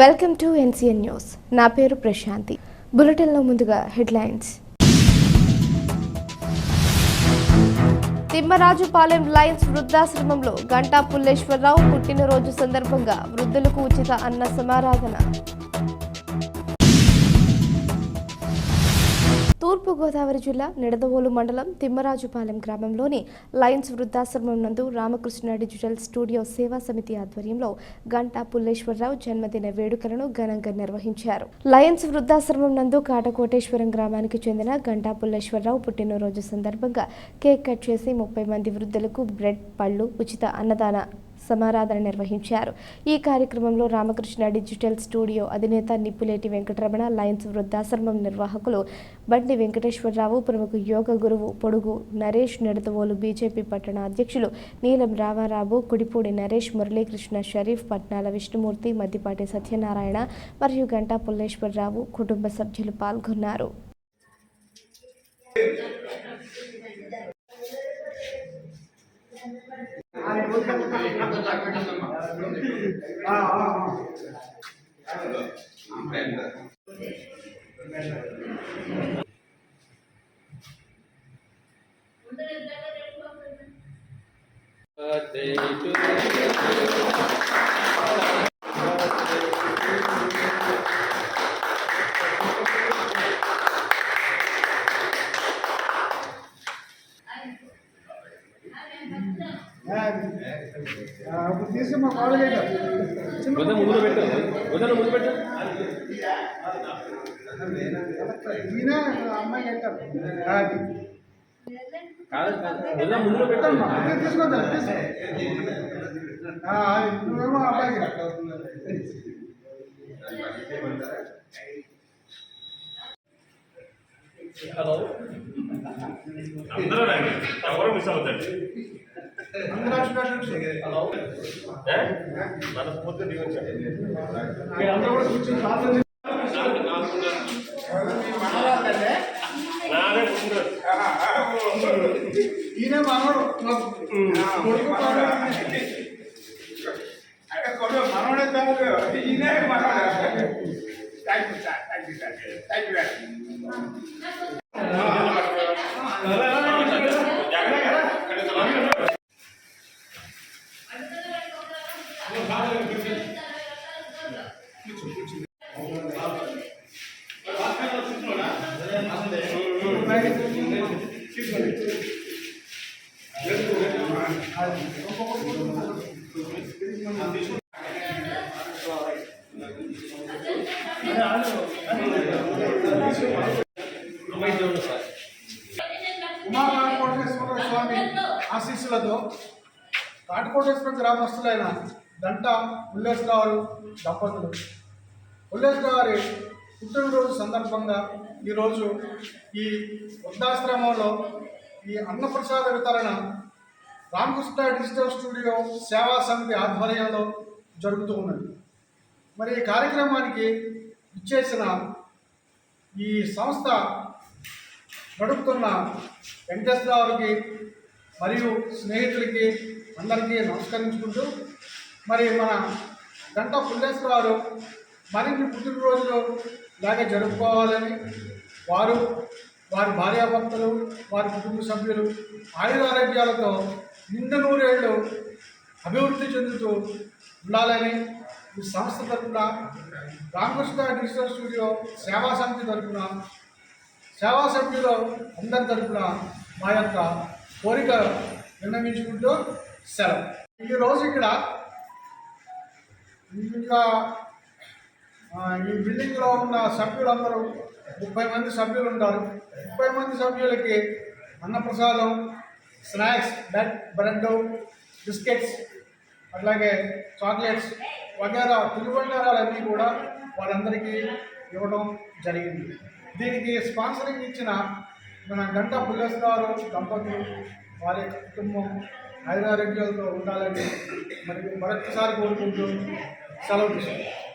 Welcome to NCN news. నా పేరు ప్రశాంతి. బులెటిన్లో ముందుగా హెడ్లైన్స్. తిమ్మరాజుపాలెం లయన్స్ వృద్ధాశ్రమంలో గంటా పుల్లేశ్వరరావు పుట్టినరోజు సందర్భంగా వృద్ధులకు ఉచిత అన్న సమారాధన. తూర్పుగోదావరి జిల్లా నిడదవోలు మండలం తిమ్మరాజుపాలెం గ్రామంలోని లయన్స్ వృద్ధాశ్రమం నందు రామకృష్ణ డిజిటల్ స్టూడియో సేవా సమితి ఆధ్వర్యంలో గంటా పుల్లేశ్వరరావు జన్మదిన వేడుకలను ఘనంగా నిర్వహించారు. లయన్స్ వృద్ధాశ్రమం నందు కాటకోటేశ్వరం గ్రామానికి చెందిన గంటా పుల్లేశ్వరరావు పుట్టినరోజు సందర్భంగా కేక్ కట్ చేసి ముప్పై మంది వృద్ధులకు బ్రెడ్ పళ్ళు ఉచిత అన్నదాన సమారాధన నిర్వహించారు. ఈ కార్యక్రమంలో రామకృష్ణ డిజిటల్ స్టూడియో అధినేత నిప్పులేటి వెంకటరమణ లయన్స్ వృద్ధాశ్రమం నిర్వాహకులు బండి వెంకటేశ్వరరావు ప్రముఖ యోగ గురువు పొడుగు నరేష్ నిడతవోలు బీజేపీ పట్టణ అధ్యక్షులు నీలం రామారావు కుడిపూడి నరేష్ మురళీకృష్ణ షరీఫ్ పట్నాల విష్ణుమూర్తి మద్దిపాటి సత్యనారాయణ మరియు గంటా పుల్లేశ్వరరావు కుటుంబ సభ్యులు పాల్గొన్నారు. Birthday to you. అప్పుడు తీసి మా ముందు పెట్టు వదిన ముందు పెట్టు ఈయన అమ్మాయి కట్టారు కాదు ముందు పెట్టు పెట్టమ్మా నువ్వేమో హలో అందరూ రండి. ఎవరు మిస్ అవుతాడు దిగొచ్చాడు. మీరు అందరూ కూడా కూర్చొని ఈయన మనవడు. మాకు కొడుకు మనవడు. మనోడే కాదు. ఈయనే మనోడే thank you sir thank you sir. Thank you Umakatakoteswara Swami ఆశీస్సులతో కాటకోటేశ్వర గ్రామస్తులైన దంట ఉల్లేశ్వరరావు దంపతులు. ఉల్లేశ్వరరావు గారి పుట్టినరోజు సందర్భంగా ఈరోజు ఈ వృద్ధాశ్రమంలో ఈ అన్నప్రసాద వితరణ రామకృష్ణ డిజిటల్ స్టూడియో సేవా సమితి ఆధ్వర్యంలో జరుగుతూ ఉన్నది. మరి ఈ కార్యక్రమానికి ఇచ్చేసిన ఈ సంస్థ నడుపుతున్న వెంకటేశ్వరరావుకి మరియు స్నేహితులకి అందరికీ నమస్కరించుకుంటూ మరి మన గంట పుల్లేశ్వరరావు మరిన్ని పుట్టినరోజులు ఇలాగే జరుపుకోవాలని వారు వారి భార్యాభర్తలు వారి కుటుంబ సభ్యులు ఆయురారోగ్యాలతో నిండ నూరేళ్ళు అభివృద్ధి చెందుతూ ఉండాలని ఈ సంస్థ తరఫున రామకృష్ణ డిజిటల్ స్టూడియో సేవా సమితి తరఫున సేవా సభ్యులు అందరి తరఫున మా యొక్క కోరిక విన్నవించుకుంటూ సెలవు. ఈరోజు ఇక్కడ ఇంకా ఈ బిల్డింగ్లో ఉన్న సభ్యులందరూ ముప్పై మంది సభ్యులు ఉంటారు. ముప్పై మంది సభ్యులకి అన్నప్రసాదం స్నాక్స్ బెడ్ బ్రెడ్ బిస్కెట్స్ అట్లాగే చాక్లెట్స్ వగేరా తినుబండారాలన్నీ కూడా వాళ్ళందరికీ ఇవ్వడం జరిగింది. దీనికి స్పాన్సరింగ్ ఇచ్చిన మన గంట పుల్లేశ్వరరావు దంపతులు వారి కుటుంబం ఐదారోగ్యాలతో ఉండాలని మరి మరొకసారి కోరుకుంటూ సెలవు తీసుకుంటాం